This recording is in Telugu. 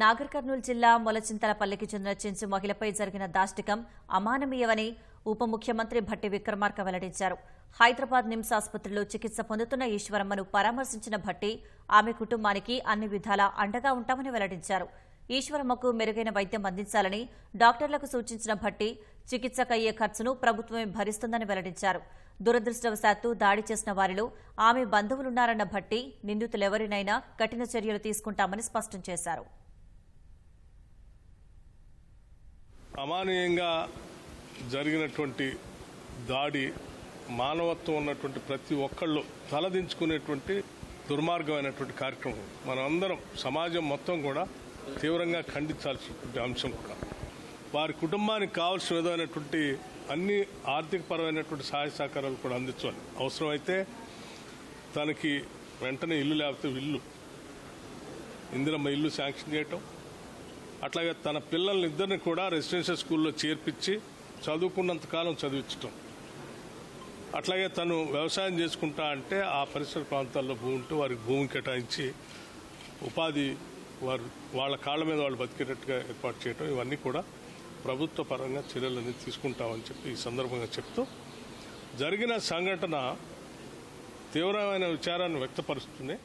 నాగర్ కర్నూలు జిల్లా మొలచింతలపల్లికి చెందిన చెంచు మహిళపై జరిగిన దాష్టికం అమానవీయమని ఉప ముఖ్యమంత్రి భట్టి విక్రమార్క వెల్లడించారు. హైదరాబాద్ నిమ్స్ ఆసుపత్రిలో చికిత్స పొందుతున్న ఈశ్వరమ్మను పరామర్శించిన భట్టి ఆమె కుటుంబానికి అన్ని విధాలా అండగా ఉంటామని వెల్లడించారు. ఈశ్వరమ్మకు మెరుగైన వైద్యం అందించాలని డాక్టర్లకు సూచించిన భట్టి చికిత్సకయ్యే ఖర్చును ప్రభుత్వమే భరిస్తుందని వెల్లడించారు. దురదృష్టవశాత్తు దాడి చేసిన వారిలో ఆమె బంధువులున్నారన్న భట్టి నిందితులెవరినైనా కఠిన చర్యలు తీసుకుంటామని స్పష్టం చేశారు. అమానీయంగా జరిగినటువంటి దాడి మానవత్వం ఉన్నటువంటి ప్రతి ఒక్కళ్ళు తలదించుకునేటువంటి దుర్మార్గమైనటువంటి కార్యక్రమం. మనం అందరం సమాజం మొత్తం కూడా తీవ్రంగా ఖండించాల్సినటువంటి అంశం కూడా వారి కుటుంబానికి కావాల్సిన విధమైనటువంటి అన్ని ఆర్థికపరమైనటువంటి సహాయ సహకారాలు కూడా అందించాలి. అవసరమైతే తనకి వెంటనే ఇల్లు లేకపోతే ఇల్లు. ఇందిరమ్మ ఇల్లు శాంక్షన్ చేయటం అట్లాగే తన పిల్లల్ని ఇద్దరిని కూడా రెసిడెన్షియల్ స్కూల్లో చేర్పించి చదువుకున్నంత కాలం చదివించటం. అట్లాగే తను వ్యవసాయం చేసుకుంటా అంటే ఆ పరిసర ప్రాంతాల్లో భూమి ఉంటూ వారికి భూమి కేటాయించి ఉపాధి వారు వాళ్ళ కాళ్ళ మీద వాళ్ళు బతికేటట్టుగా ఏర్పాటు చేయటం ఇవన్నీ కూడా ప్రభుత్వ పరంగా చర్యలన్నీ తీసుకుంటామని చెప్పి ఈ సందర్భంగా చెప్తూ జరిగిన సంఘటన తీవ్రమైన విచారాన్ని వ్యక్తపరుస్తుంది